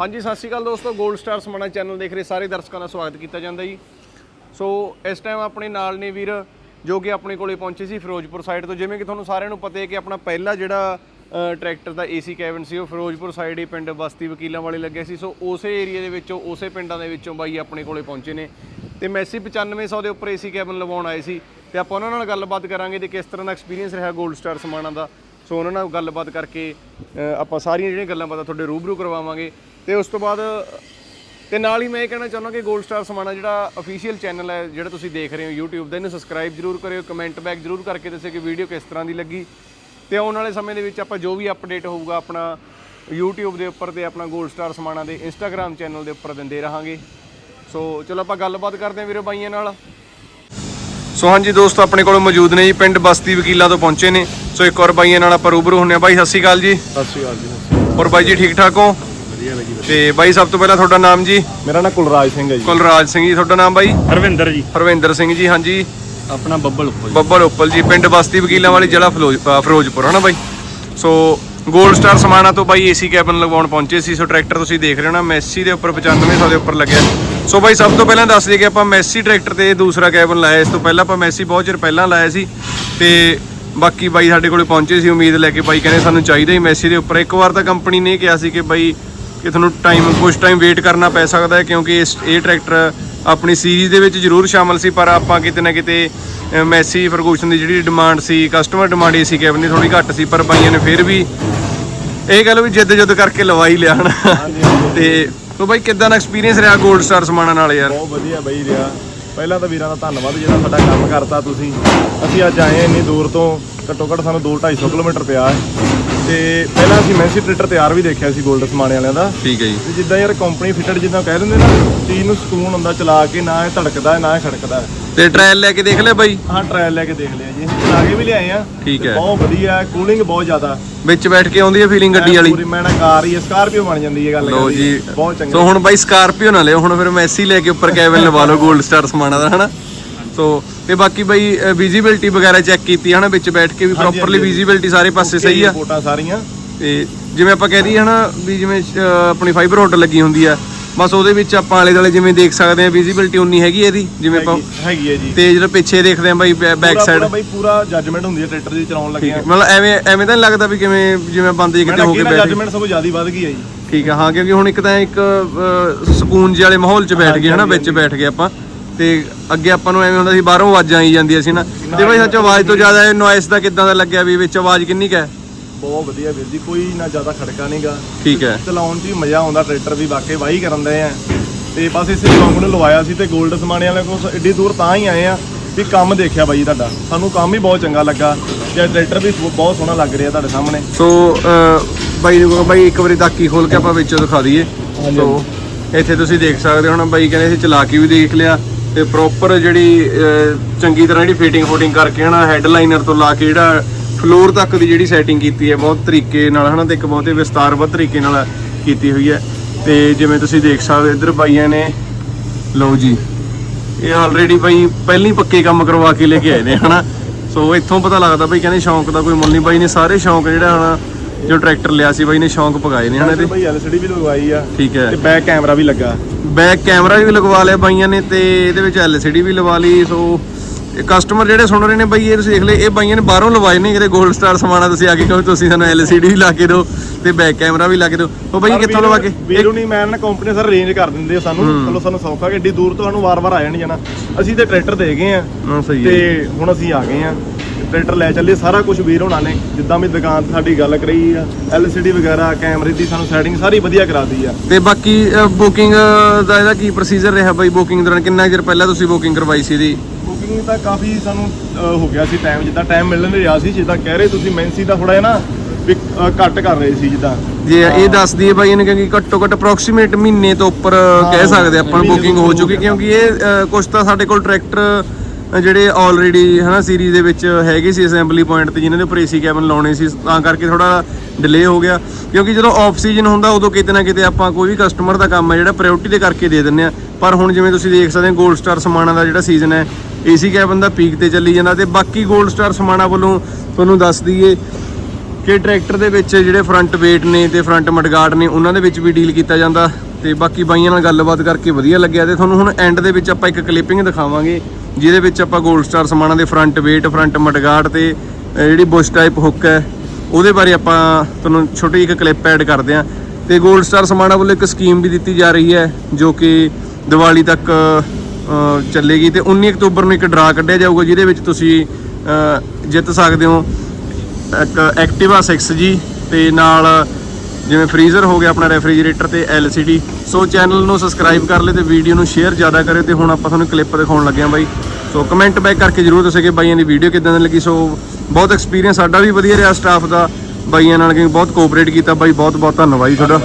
ਹਾਂਜੀ, ਸਤਿ ਸ਼੍ਰੀ ਅਕਾਲ ਦੋਸਤੋ। 골ਡ ਸਟਾਰ ਸਮਾਣਾ ਚੈਨਲ ਦੇਖ ਰਹੇ ਸਾਰੇ ਦਰਸ਼ਕਾਂ ਦਾ ਸਵਾਗਤ ਕੀਤਾ ਜਾਂਦਾ ਜੀ। ਸੋ ਇਸ ਟਾਈਮ ਆਪਣੇ ਨਾਲ ਨੇ ਵੀਰ, ਜੋ ਕਿ ਆਪਣੇ ਕੋਲੇ ਪਹੁੰਚੇ ਸੀ ਫਿਰੋਜ਼ਪੁਰ ਸਾਈਡ ਤੋਂ। ਜਿਵੇਂ ਕਿ ਤੁਹਾਨੂੰ ਸਾਰਿਆਂ ਨੂੰ ਪਤਾ ਹੈ ਕਿ ਆਪਣਾ ਪਹਿਲਾ ਜਿਹੜਾ ਟਰੈਕਟਰ ਦਾ ਏਸੀ ਕੈਬਨ ਸੀ, ਉਹ ਫਿਰੋਜ਼ਪੁਰ ਸਾਈਡ ਹੀ ਪਿੰਡ ਬਸਤੀ ਵਕੀਲਾਂ ਵਾਲੇ ਲੱਗਿਆ ਸੀ। ਸੋ ਉਸੇ ਏਰੀਆ ਦੇ ਵਿੱਚੋਂ, ਉਸੇ ਪਿੰਡਾਂ ਦੇ ਵਿੱਚੋਂ ਬਾਈ ਆਪਣੇ ਕੋਲੇ ਪਹੁੰਚੇ ਨੇ। ਤੇ ਮੈਸੀ 9500 ਦੇ ਉੱਪਰ ਏਸੀ ਕੈਬਨ ਲਵਾਉਣ ਆਏ ਸੀ। ਤੇ ਆਪਾਂ ਉਹਨਾਂ ਨਾਲ ਗੱਲਬਾਤ ਕਰਾਂਗੇ ਤੇ ਕਿਸ ਤਰ੍ਹਾਂ ਦਾ ਐਕਸਪੀਰੀਅੰਸ ਰਿਹਾ 골ਡ ਸਟਾਰ ਸਮਾਣਾ ਦਾ। ਸੋ ਉਹਨਾਂ ਨਾਲ ਗੱਲਬਾਤ ਕਰਕੇ ਆਪਾਂ ਸਾਰੀਆਂ ਜਿਹੜੀਆਂ ਗੱਲਾਂ ਬਾਤਾਂ ਤੁਹਾਡੇ ਰੂਬਰੂ ਕਰਵਾਵਾਂਗੇ। ਤੇ ਉਸ ਤੋਂ ਬਾਅਦ ਤੇ ਨਾਲ ਹੀ ਮੈਂ ਇਹ ਕਹਿਣਾ ਚਾਹੁੰਦਾ ਕਿ 골ਡ ਸਟਾਰ ਸਮਾਣਾ ਜਿਹੜਾ ਅਫੀਸ਼ੀਅਲ ਚੈਨਲ ਹੈ ਜਿਹੜਾ ਤੁਸੀਂ ਦੇਖ ਰਹੇ ਹੋ YouTube ਦਾ ਇਹਨੂੰ ਸਬਸਕ੍ਰਾਈਬ ਜਰੂਰ ਕਰਿਓ ਕਮੈਂਟ ਬੈਕ ਜਰੂਰ ਕਰਕੇ ਦੱਸਿਓ ਕਿ ਵੀਡੀਓ ਕਿਸ ਤਰ੍ਹਾਂ ਦੀ ਲੱਗੀ। ਤੇ ਆਉਣ ਵਾਲੇ ਸਮੇਂ ਦੇ ਵਿੱਚ ਆਪਾਂ ਜੋ ਵੀ ਅਪਡੇਟ ਹੋਊਗਾ ਆਪਣਾ YouTube ਦੇ ਉੱਪਰ ਤੇ ਆਪਣਾ 골ਡ ਸਟਾਰ ਸਮਾਣਾ ਦੇ Instagram ਚੈਨਲ ਦੇ ਉੱਪਰ ਦਿੰਦੇ ਰਹਾਂਗੇ। ਸੋ ਚਲੋ ਆਪਾਂ ਗੱਲਬਾਤ ਕਰਦੇ ਹਾਂ ਵੀਰੋ ਬਾਈਆਂ ਨਾਲ। ਸੋ ਹਾਂਜੀ ਦੋਸਤੋ ਆਪਣੇ ਕੋਲ ਮੌਜੂਦ ਨੇ ਜੀ ਪਿੰਡ ਬਸਤੀ ਵਕੀਲਾਂ ਤੋਂ ਪਹੁੰਚੇ ਨੇ। ਸੋ ਇੱਕ ਵਾਰ ਬਾਈਆਂ ਨਾਲ ਆਪਾਂ ਰੂਬਰੂ ਹੁੰਨੇ ਆ ਬਾਈ ਸਤਿ ਸ਼੍ਰੀ ਅਕਾਲ ਜੀ। ਸਤਿ ਸ਼੍ਰੀ ਅਕਾਲ ਜੀ ਹੋਰ ਬਾਈ ਜੀ ਠੀਕ ਠਾਕ ਹੋ? ਵਧੀਆ ਬਾਈ ਜੀ ਤੇ ਬਾਈ ਸਭ ਤੋਂ ਪਹਿਲਾਂ ਤੁਹਾਡਾ ਨਾਮ ਜੀ? ਮੇਰਾ ਨਾਮ ਕੁਲਰਾਜ ਸਿੰਘ ਹੈ ਜੀ। ਕੁਲਰਾਜ ਸਿੰਘ ਜੀ ਤੁਹਾਡਾ ਨਾਮ ਬਾਈ? ਹਰਵਿੰਦਰ ਜੀ। ਹਰਵਿੰਦਰ ਸਿੰਘ ਜੀ ਹਾਂਜੀ। ਆਪਣਾ ਬੱਬਲ ਉੱਪਰ ਬੱਬਲ ਉਪਲ ਜੀ ਪਿੰਡ ਬਸਤੀ ਵਕੀਲਾਂ ਵਾਲੀ ਜ਼ਿਲ੍ਹਾ ਫਿਰੋਜ਼ਪੁਰ ਹਨਾ ਬਾਈ? ਸੋ 골ਡ ਸਟਾਰ ਸਮਾਣਾ ਤੋਂ ਬਾਈ ਏਸੀ ਕੈਬਨ ਲਗਵਾਉਣ ਪਹੁੰਚੇ ਸੀ ਸੋ ਟਰੈਕਟਰ ਤੁਸੀਂ ਦੇਖ ਰਹੇ ਹੋ ਨਾ ਮੈਸੀ ਦੇ ਉੱਪਰ 9500 ਦੇ ਉੱਪਰ ਲੱਗਿਆ। ਸੋ ਬਾਈ ਸਭ ਤੋਂ ਪਹਿਲਾਂ ਦੱਸ ਦਈਏ ਕਿ ਆਪਾਂ ਮੈਸੀ ਟਰੈਕਟਰ ਤੇ ਦੂਸਰਾ ਕੈਬਨ ਲਾਇਆ ਇਸ ਤੋਂ ਪਹਿਲਾਂ ਆਪਾਂ ਮੈਸੀ ਬਹੁਤ ਚਿਰ ਪਹਿਲਾਂ ਲਾਇਆ ਸੀ ਤੇ ਬਾਕੀ ਬਾਈ ਸਾਡੇ ਕੋਲੇ ਪਹੁੰਚੇ ਸੀ ਉਮੀਦ ਲੈ ਕੇ ਬਾਈ ਕਹਿੰਦੇ ਸਾਨੂੰ ਚਾਹੀਦਾ ਹੀ ਮੈਸੀ ਦੇ ਉੱਪਰ। ਇੱਕ ਵਾਰ ਤਾਂ ਕੰਪਨੀ ਨੇ ਕਿਹਾ ਸੀ ਕਿ ਬਾਈ ਕਿ ਤੁਹਾਨੂੰ ਟਾਈਮ ਕੁਝ ਟਾਈਮ ਵੇਟ ਕਰਨਾ ਪੈ ਸਕਦਾ ਹੈ ਕਿਉਂਕਿ ਇਸ ਇਹ ਟਰੈਕਟਰ ਆਪਣੀ ਸੀਰੀਜ਼ ਦੇ ਵਿੱਚ ਜ਼ਰੂਰ ਸ਼ਾਮਲ ਸੀ ਪਰ ਆਪਾਂ ਕਿਤੇ ਨਾ ਕਿਤੇ ਮੈਸੀ ਫਰਗੂਸ਼ਨ ਦੀ ਜਿਹੜੀ ਡਿਮਾਂਡ ਸੀ ਕਸਟਮਰ ਡਿਮਾਂਡ ਏਸੀ ਕੈਬਨ ਦੀ ਥੋੜੀ ਘੱਟ ਸੀ ਪਰ ਬਾਈਆਂ ਨੇ ਫਿਰ ਵੀ ਇਹ ਗੱਲ ਵੀ ਜਿੱਦ ਜਿੱਦ ਕਰਕੇ ਲਵਾਈ ਲਿਆ ਹਨਾ? ਤੇ ਤੋ ਬਾਈ ਕਿਦਾਂ ਦਾ ਐਕਸਪੀਰੀਅੰਸ ਰਿਹਾ 골ਡ ਸਟਾਰ ਸਮਾਣਾ ਨਾਲ ਯਾਰ? ਬਹੁਤ ਵਧੀਆ ਬਾਈ ਰਿਹਾ। ਪਹਿਲਾਂ ਤਾਂ ਵੀਰਾਂ ਦਾ ਧੰਨਵਾਦ ਜਿਹੜਾ ਸਾਡਾ ਕੰਮ ਕਰਤਾ ਤੁਸੀਂ। ਅਸੀਂ ਅੱਜ ਆਏ ਇੰਨੀ ਦੂਰ ਤੋਂ। ਘੱਟੋ ਘੱਟ ਸਾਨੂੰ 2 250 ਕਿਲੋਮੀਟਰ ਪਿਆ ਹੈ। ਤੇ ਪਹਿਲਾਂ ਅਸੀਂ ਮੈਂਸੀ ਟ੍ਰੈਕਟਰ ਤਿਆਰ ਵੀ ਦੇਖਿਆ ਸੀ 골ਡ ਸਮਾਣੇ ਵਾਲਿਆਂ ਦਾ। ਠੀਕ ਹੈ ਜੀ। ਤੇ ਜਿੱਦਾਂ ਯਾਰ ਕੰਪਨੀ ਫਿਟਡ ਜਿੱਦਾਂ ਕਹਿ ਦਿੰਦੇ ਨਾ ਚੀਜ਼ ਨੂੰ ਸਕੂਨ ਹੁੰਦਾ ਚਲਾ ਕੇ ਨਾ ਇਹ ਧੜਕਦਾ ਹੈ, ਨਾ ਇਹ ਖੜਕਦਾ। ਹੈ। ਤੇ ਟ੍ਰਾਇਲ ਲੈ ਕੇ ਦੇਖ ਲਿਆ ਬਾਈ? ਹਾਂ ਟ੍ਰਾਇਲ ਲੈ ਕੇ ਦੇਖ ਲਿਆ ਜੀ। ਅਸੀਂ ਚਲਾ ਕੇ ਵੀ ਲਿਆਏ ਆ। ਠੀਕ ਹੈ। ਬਹੁਤ ਵਧੀਆ ਕੂਲਿੰਗ ਬਹੁਤ ਜ਼ਿਆਦਾ। ਵਿੱਚ ਬੈਠ ਕੇ ਆਉਂਦੀ ਹੈ ਫੀਲਿੰਗ ਗੱਡੀ ਵਾਲੀ? ਪੂਰੀ ਮੈਂ ਨਾ ਕਾਰ ਹੀ ਸਕਾਰਪੀਓ ਬਣ ਜਾਂਦੀ ਹੈ ਗੱਲ ਲੋ। ਜੀ। ਬਹੁਤ ਚੰਗਾ। ਸੋ ਹੁਣ ਬਾਈ ਸਕਾਰਪੀਓ ਨਾ ਲਿਓ ਹੁਣ ਫਿਰ ਮੈਸੀ ਲੈ ਕੇ ਉੱਪਰ ਕੈਬਨ ਲਵਾ ਲਓ 골ਡ ਸਟਾਰ ਸਮਾਣਾ ਦਾ ਹਨਾ? ਸੋ ਤੇ ਬਾਕੀ ਬਾਈ ਵਿਜ਼ਿਬਿਲਟੀ ਵਗੈਰਾ ਚੈੱਕ ਕੀਤੀ ਹਨਾ ਵਿੱਚ ਬੈਠ ਕੇ ਵੀ ਪ੍ਰੋਪਰਲੀ। ਵਿਜ਼ਿਬਿਲਟੀ ਸਾਰੇ ਪਾਸੇ ਸਹੀ ਆ। ਰਿਪੋਰਟਾਂ ਸਾਰੀਆਂ। ਤੇ ਜਿਵੇਂ ਆਪਾਂ ਕਹਿ ਦਈਏ ਹਨਾ ਵੀ ਜਿਵੇਂ ਆਪਣੀ ਫਾਈਬਰ ਹੋਟਲ ਲੱਗੀ ਹੁੰਦੀ ਆ ਬਸ ਉਹਦੇ ਵਿੱਚ ਆਪਾਂ ਆਲੇ ਦੁਆਲੇ ਜਿਵੇਂ ਦੇਖ ਸਕਦੇ ਆ ਵਿਜ਼ਿਬਿਲਟੀ ਉਨੀ ਹੈਗੀ ਆ ਇਹਦੀ ਜਿਵੇਂ ਆਪਾਂ ਹੈਗੀ- ਹੈ ਜੀ। ਤੇ ਜਦੋਂ ਪਿੱਛੇ ਦੇਖਦੇ ਆ ਬਾਈ ਬੈਕ ਸਾਈਡ ਪੂਰਾ ਬਈ ਪੂਰਾ ਜੱਜਮੈਂਟ ਹੁੰਦੀ ਹੈ ਟਰੈਕਟਰ ਦੀ ਚਲਾਉਣ ਲੱਗਿਆ। ਮਤਲਬ ਐਵੇਂ ਐਵੇਂ ਤਾਂ ਲੱਗਦਾ ਵੀ ਕਿਵੇਂ ਜਿਵੇਂ ਬੰਦੇ ਕਿਤੇ ਹੋ ਕੇ ਬੈਠੇ ਜੱਜਮੈਂਟ ਸਭ ਜ਼ਿਆਦਾ ਵੱਧ ਗਈ ਹੈ ਜੀ। ਠੀਕ ਆ ਹਾਂ ਕਿਉਂਕਿ ਹੁਣ ਇੱਕ ਤਾਂ ਇੱਕ ਸਕੂਨ ਜਿਹੇ ਵਾਲੇ ਮਾਹੌਲ 'ਚ ਬੈਠ ਗਏ ਹਨਾ ਵਿੱਚ ਬੈਠ ਗਏ ਆਪਾਂ। ਤੇ ਅੱਗੇ ਆਪਾਂ ਨੂੰ ਐਵੇਂ ਹੁੰਦਾ ਸੀ ਬਾਹਰੋਂ ਆਵਾਜ਼ਾਂ ਆਈ ਜਾਂਦੀਆਂ ਸੀ ਨਾ। ਤੇ ਬਾਈ ਸੱਚ ਆਵਾਜ਼ ਤੋਂ ਜ਼ਿਆਦਾ ਇਹ ਨੋਇਸ ਦਾ ਕਿਦਾਂ ਦਾ ਲੱਗਿਆ ਵੀ ਵਿੱਚ ਆਵਾਜ਼ ਕਿੰਨੀ ਕੁ ਹੈ? ਬਹੁਤ ਵਧੀਆ ਵੀਰ ਜੀ ਕੋਈ ਨਾ ਜ਼ਿਆਦਾ ਖੜਕਾ ਨਹੀਂਗਾ ਠੀਕ ਹੈ। ਚਲਾਉਣ 'ਚ ਵੀ ਮਜ਼ਾ ਆਉਂਦਾ ਟਰੈਕਟਰ ਵੀ ਵਾਕਈ ਵਾਹੀ ਕਰਨ ਦੇ ਆ। ਤੇ ਬਸ ਇਸੇ ਸ਼ੌਂਕ ਨੂੰ ਲਵਾਇਆ ਸੀ ਤੇ 골ਡ ਸਮਾਣੇ ਵਾਲੇ ਕੋਲ ਏਡੀ ਦੂਰ ਤਾਂ ਹੀ ਆਏ ਆ ਵੀ ਕੰਮ ਦੇਖਿਆ ਬਾਈ ਤੁਹਾਡਾ। ਸਾਨੂੰ ਕੰਮ ਹੀ ਬਹੁਤ ਚੰਗਾ ਲੱਗਾ। ਤੇ ਟਰੈਕਟਰ ਵੀ ਬਹੁਤ ਸੋਹਣਾ ਲੱਗ ਰਿਹਾ ਤੁਹਾਡੇ ਸਾਹਮਣੇ। ਸੋ ਅਹ, ਬਾਈ ਨੂੰ ਕਹੋ ਬਾਈ ਇੱਕ ਵਾਰੀ ਤਾਕੀ ਖੋਲ ਕੇ ਆਪਾਂ ਵਿੱਚੋਂ ਦਿਖਾ ਦਈਏ। ਸੋ ਇੱਥੇ ਤੁਸੀਂ ਦੇਖ ਸਕਦੇ ਹੋ ਹੁਣ ਬਾਈ ਕਹਿੰਦੇ ਸੀ ਚਲਾ ਕੇ ਵੀ ਦੇਖ ਲਿਆ। ਤੇ ਪ੍ਰੋਪਰ ਜਿਹੜੀ ਚੰਗੀ ਤਰ੍ਹਾਂ ਜਿਹੜੀ ਫਿਟਿੰਗ ਫੋਟਿੰਗ ਕਰਕੇ ਹਨਾ ਹੈਡਲਾਈਨਰ ਤੋਂ ਲਾ ਕੇ ਜਿਹੜਾ ਫਲੋਰ ਤੱਕ ਦੀ ਜਿਹੜੀ ਸੈਟਿੰਗ ਕੀਤੀ ਹੈ ਬਹੁਤ ਤਰੀਕੇ ਨਾਲ ਹਨਾ ਤੇ ਇੱਕ ਬਹੁਤੇ ਵਿਸਤਾਰਬੱਧ ਤਰੀਕੇ ਨਾਲ ਕੀਤੀ ਹੋਈ ਹੈ। ਤੇ ਜਿਵੇਂ ਤੁਸੀਂ ਦੇਖ ਸਕਦੇ ਹੋ ਇੱਧਰ ਬਾਈਆਂ ਨੇ ਲਓ ਜੀ ਇਹ ਆਲਰੇਡੀ ਬਾਈ ਪਹਿਲਾਂ ਹੀ ਪੱਕੇ ਕੰਮ ਕਰਵਾ ਕੇ ਲੈ ਕੇ ਆਏ ਨੇ ਹਨਾ। ਸੋ ਇੱਥੋਂ ਪਤਾ ਲੱਗਦਾ ਬਾਈ ਕਹਿੰਦੇ ਸ਼ੌਂਕ ਦਾ ਕੋਈ ਮੁੱਲ ਨਹੀਂ। ਬਾਈ ਨੇ ਸਾਰੇ ਸ਼ੌਂਕ ਜਿਹੜਾ ਹਨਾ ਜੋ ਟਰੈਕਟਰ ਲਿਆ ਸੀ ਬਾਈ ਨੇ ਸ਼ੌਂਕ ਪਗਾਏ ਨੇ ਹਨਾ ਤੇ ਬਾਈ ਐਲਸੀਡੀ ਵੀ ਲਗਵਾਈ ਆ। ਠੀਕ ਹੈ। ਤੇ ਬੈਕ ਕੈਮਰਾ ਵੀ ਲੱਗਾ। ਬੈਕ ਕੈਮਰਾ ਵੀ ਲਗਵਾ ਲਿਆ ਬਾਈਆਂ ਨੇ ਤੇ ਇਹਦੇ ਵਿੱਚ LCD ਵੀ ਲਵਾ ਲਈ ਸੋ ਕਸਟਮਰ ਜਿਹੜੇ ਸੁਣ ਰਹੇ ਨੇ ਬਾਈ ਇਹ ਤੁਸੀਂ ਦੇਖ ਲਏ ਇਹ ਬਾਈਆਂ ਨੇ ਬਾਹਰੋਂ ਲਵਾਏ ਨੇ ਕਿਤੇ 골ਡ ਸਟਾਰ ਸਮਾਣਾ ਤੁਸੀਂ ਆ ਕੇ ਕਹੋ ਤੁਸੀਂ ਸਾਨੂੰ LCD ਵੀ ਲਾ ਕੇ ਦਿਓ ਤੇ ਬੈਕ ਕੈਮਰਾ ਵੀ ਲਾ ਕੇ ਦਿਓ। ਉਹ ਬਾਈ ਕਿੱਥੋਂ ਲਵਾ ਕੇ? ਵੀਰੋ ਨਹੀਂ ਮੈਂ ਨਾ ਕੰਪਨੀ ਸਰ ਰੇਂਜ ਕਰ ਦਿੰਦੇ ਆ ਸਾਨੂੰ। ਚਲੋ ਸਾਨੂੰ ਸੌਖਾ ਕਿ ਏਡੀ ਦੂਰ ਤੋਂ ਸਾਨੂੰ ਵਾਰ-ਵਾਰ ਆ ਜਾਣੀ ਜਾਣਾ ਅਸੀਂ ਤੇ ਟਰੈਕਟਰ ਦੇ ਗਏ ਆ। ਹਾਂ ਸਹੀ ਹੈ। ਤੇ ਹੁਣ ਅਸੀਂ ਆ ਗਏ ਆ। ਟਰੈਕਟਰ ਲੈ ਚੱਲੇ ਸਾਰਾ ਕੁਝ ਵੀਰ ਹੋਣਾ ਨੇ ਜਿੱਦਾਂ ਵੀ ਦੁਕਾਨ ਤੇ ਸਾਡੀ ਗੱਲ ਕਰੀ ਆ LCD ਵਗੈਰਾ ਕੈਮਰੇ ਦੀ ਸਾਨੂੰ ਸੈਟਿੰਗ ਸਾਰੀ ਵਧੀਆ ਕਰਾਤੀ ਆ। ਤੇ ਬਾਕੀ ਬੁਕਿੰਗ ਦਾ ਇਹਦਾ ਕੀ ਪ੍ਰੋਸੀਜਰ ਰਿਹਾ ਬਾਈ ਬੁਕਿੰਗ ਦੌਰਾਨ? ਕਿੰਨਾ ਚਿਰ ਪਹਿਲਾਂ ਤੁਸੀਂ ਬੁਕਿੰਗ ਕਰਵਾਈ ਸੀ ਇਹਦੀ? ਬੁਕਿੰਗ ਤਾਂ ਕਾਫੀ ਸਾਨੂੰ ਹੋ ਗਿਆ ਸੀ ਟਾਈਮ ਜਿੱਦਾਂ ਟਾਈਮ ਮਿਲਣ ਨਹੀਂ ਰਿਹਾ ਸੀ ਜਿੱਦਾਂ ਕਹਿ ਰਹੇ ਤੁਸੀਂ ਮੈਂਸੀ ਦਾ ਥੋੜਾ ਨਾ ਵੀ ਘੱਟ ਕਰ ਰਹੇ ਸੀ ਜਿੱਦਾਂ। ਜੇ ਇਹ ਦੱਸ ਦਈਏ ਬਾਈ ਇਹਨੇ ਕਿਉਂਕਿ ਘੱਟੋ ਘੱਟ ਅਪਰੋਕਸੀਮੇਟ ਮਹੀਨੇ ਤੋਂ ਉੱਪਰ ਕਹਿ ਸਕਦੇ ਆਪਾਂ ਬੁਕਿੰਗ ਹੋ ਚੁੱਕੀ ਕਿਉਂਕਿ ਇਹ ਕੁਛ ਤਾਂ ਸਾਡੇ ਕੋਲ ਟਰੈਕਟਰ ਜਿਹੜੇ ਆਲਰੇਡੀ ਹਨਾ ਸੀਰੀਜ਼ ਦੇ ਵਿੱਚ ਹੈਗੇ ਸੀ ਅਸੈਂਬਲੀ ਪੁਆਇੰਟ ਤੇ, ਜਿਨ੍ਹਾਂ ਦੇ ਉੱਪਰ ਏਸੀ ਕੈਬਨ ਲਾਉਣੇ ਸੀ, ਤਾਂ ਕਰਕੇ ਥੋੜਾ ਡਿਲੇ ਹੋ ਗਿਆ। ਕਿਉਂਕਿ ਜਦੋਂ ਆਫ ਸੀਜ਼ਨ ਹੁੰਦਾ, ਉਦੋਂ ਕਿਤੇ ਨਾ ਕਿਤੇ ਆਪਾਂ ਕੋਈ ਵੀ ਕਸਟਮਰ ਦਾ ਕੰਮ ਹੈ, ਜਿਹੜਾ ਪ੍ਰਾਇੋਰਟੀ ਦੇ ਕਰਕੇ ਦੇ ਦਿੰਦੇ ਆ। ਪਰ ਹੁਣ ਜਿਵੇਂ ਤੁਸੀਂ ਦੇਖ ਸਕਦੇ ਹੋ 골ਡ ਸਟਾਰ ਸਮਾਣਾ ਦਾ ਜਿਹੜਾ ਸੀਜ਼ਨ ਹੈ ਏਸੀ ਕੈਬਨ ਦਾ ਪੀਕ ਤੇ ਚੱਲੀ ਜਾਂਦਾ ਤੇ ਬਾਕੀ 골ਡ ਸਟਾਰ ਸਮਾਣਾ ਵੱਲੋਂ ਤੁਹਾਨੂੰ ਦੱਸ ਦਈਏ ਕਿ ਟਰੈਕਟਰ ਦੇ ਵਿੱਚ ਜਿਹੜੇ ਫਰੰਟ ਵੇਟ ਨੇ ਤੇ ਫਰੰਟ ਮਡਗਾਰਡ ਨੇ, ਉਹਨਾਂ ਦੇ ਵਿੱਚ ਵੀ ਡੀਲ ਕੀਤਾ ਜਾਂਦਾ ਤੇ ਬਾਕੀ ਬਾਈਆਂ ਨਾਲ ਗੱਲਬਾਤ ਕਰਕੇ ਵਧੀਆ ਲੱਗਿਆ ਤੇ ਤੁਹਾਨੂੰ ਹੁਣ ਐਂਡ ਦੇ ਵਿੱਚ ਆਪਾਂ ਇੱਕ ਕਲਿੱਪਿੰਗ ਦਿਖਾਵਾਂਗੇ। ਜਿਹਦੇ ਵਿੱਚ ਆਪਾਂ 골ਡ ਸਟਾਰ ਸਮਾਨਾਂ ਦੇ ਫਰੰਟ ਵੇਟ ਫਰੰਟ ਮਡਗਾਰਡ ਤੇ ਜਿਹੜੀ ਬੁਸ਼ ਟਾਈਪ ਹੁੱਕ ਹੈ, ਉਹਦੇ ਬਾਰੇ ਆਪਾਂ ਤੁਹਾਨੂੰ ਛੋਟੀ ਜਿਹੀ ਇੱਕ ਕਲਿੱਪ ਐਡ ਕਰਦੇ ਹਾਂ। ਤੇ 골ਡ ਸਟਾਰ ਸਮਾਣਾ ਵੱਲੋਂ ਇੱਕ ਸਕੀਮ ਵੀ ਦਿੱਤੀ ਜਾ ਰਹੀ ਹੈ, ਜੋ ਕਿ ਦੀਵਾਲੀ ਤੱਕ ਚੱਲੇਗੀ ਤੇ 19 ਅਕਤੂਬਰ ਨੂੰ ਇੱਕ ਡਰਾ ਕੱਢਿਆ ਜਾਊਗਾ, ਜਿਹਦੇ ਵਿੱਚ ਤੁਸੀਂ ਜਿੱਤ ਸਕਦੇ ਹੋ। ਇੱਕ ਐਕਟਿਵਾ 6G ਤੇ ਨਾਲ ਜਿਵੇਂ ਫ੍ਰੀਜ਼ਰ ਹੋ ਗਿਆ ਆਪਣਾ ਰੈਫਰੀਜਰੇਟਰ ਤੇ LCD ਸੋ ਚੈਨਲ ਨੂੰ ਸਬਸਕ੍ਰਾਈਬ ਕਰ ਲਿਓ ਤੇ ਵੀਡੀਓ ਨੂੰ ਸ਼ੇਅਰ ਜ਼ਿਆਦਾ ਕਰਿਓ ਤੇ ਹੁਣ ਆਪਾਂ ਤੁਹਾਨੂੰ ਕਲਿੱਪ ਦਿਖਾਉਣ ਲੱਗੇ ਹਾਂ ਬਾਈ। ਸੋ ਕਮੈਂਟ ਬੈਕ ਕਰਕੇ ਜਰੂਰ ਦੱਸਿਓ ਕਿ ਬਾਈਆਂ ਦੀ ਵੀਡੀਓ ਕਿਦਾਂ ਦੀ ਲੱਗੀ। ਸੋ ਬਹੁਤ ਐਕਸਪੀਰੀਅੰਸ ਸਾਡਾ ਵੀ ਵਧੀਆ ਰਿਹਾ ਸਟਾਫ ਦਾ। ਬਾਈਆਂ ਨਾਲ ਕਿ ਬਹੁਤ ਕੋਆਪਰੇਟ ਕੀਤਾ। ਬਾਈ ਬਹੁਤ ਬਹੁਤ ਧੰਨਵਾਦ ਜੀ ਤੁਹਾਡਾ।